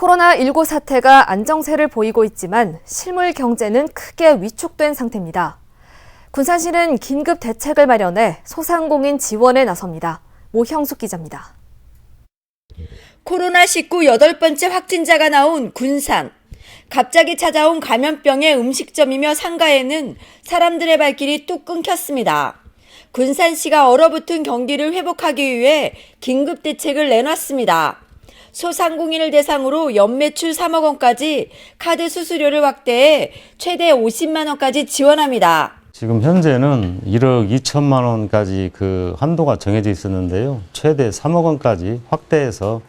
코로나19 사태가 안정세를 보이고 있지만 실물 경제는 크게 위축된 상태입니다. 군산시는 긴급 대책을 마련해 소상공인 지원에 나섭니다. 모형숙 기자입니다. 코로나19 여덟 번째 확진자가 나온 군산. 갑자기 찾아온 감염병의 음식점이며 상가에는 사람들의 발길이 뚝 끊겼습니다. 군산시가 얼어붙은 경기를 회복하기 위해 긴급 대책을 내놨습니다. 소상공인을 대상으로 연매출 3억 원까지 카드 수수료를 확대해 최대 50만 원까지 지원합니다. 지금 현재는 1억 2천만 원까지 그 한도가 정해져 있었는데요. 최대 3억 원까지 확대해서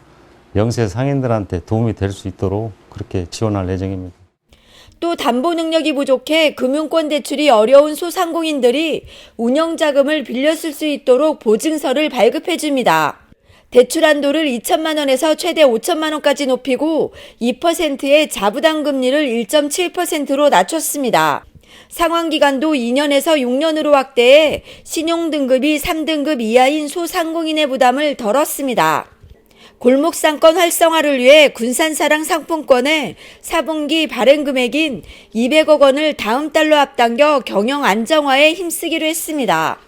영세 상인들한테 도움이 될 수 있도록 그렇게 지원할 예정입니다. 또 담보 능력이 부족해 금융권 대출이 어려운 소상공인들이 운영 자금을 빌려 쓸 수 있도록 보증서를 발급해 줍니다. 대출 한도를 2천만 원에서 최대 5천만 원까지 높이고 2%의 자부담 금리를 1.7%로 낮췄습니다. 상환 기간도 2년에서 6년으로 확대해 신용 등급이 3등급 이하인 소상공인의 부담을 덜었습니다. 골목 상권 활성화를 위해 군산사랑 상품권에 4분기 발행 금액인 200억 원을 다음 달로 앞당겨 경영 안정화에 힘쓰기로 했습니다.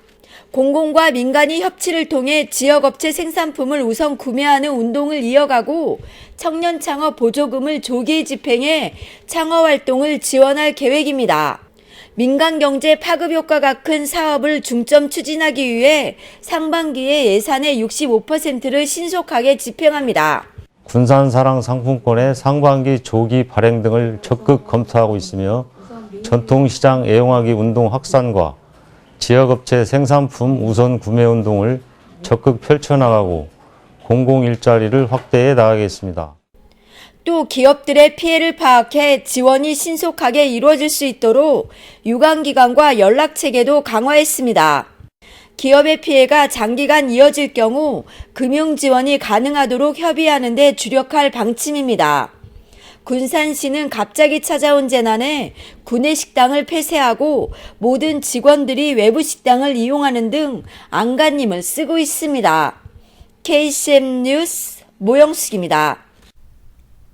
공공과 민간이 협치를 통해 지역업체 생산품을 우선 구매하는 운동을 이어가고 청년 창업 보조금을 조기 집행해 창업 활동을 지원할 계획입니다. 민간 경제 파급 효과가 큰 사업을 중점 추진하기 위해 상반기에 예산의 65%를 신속하게 집행합니다. 군산사랑 상품권의 상반기 조기 발행 등을 적극 검토하고 있으며 전통시장 애용하기 운동 확산과 지역업체 생산품 우선 구매 운동을 적극 펼쳐나가고 공공 일자리를 확대해 나가겠습니다. 또 기업들의 피해를 파악해 지원이 신속하게 이루어질 수 있도록 유관기관과 연락체계도 강화했습니다. 기업의 피해가 장기간 이어질 경우 금융 지원이 가능하도록 협의하는 데 주력할 방침입니다. 군산시는 갑자기 찾아온 재난에 구내 식당을 폐쇄하고 모든 직원들이 외부 식당을 이용하는 등 안간힘을 쓰고 있습니다. KCM 뉴스 모영숙입니다.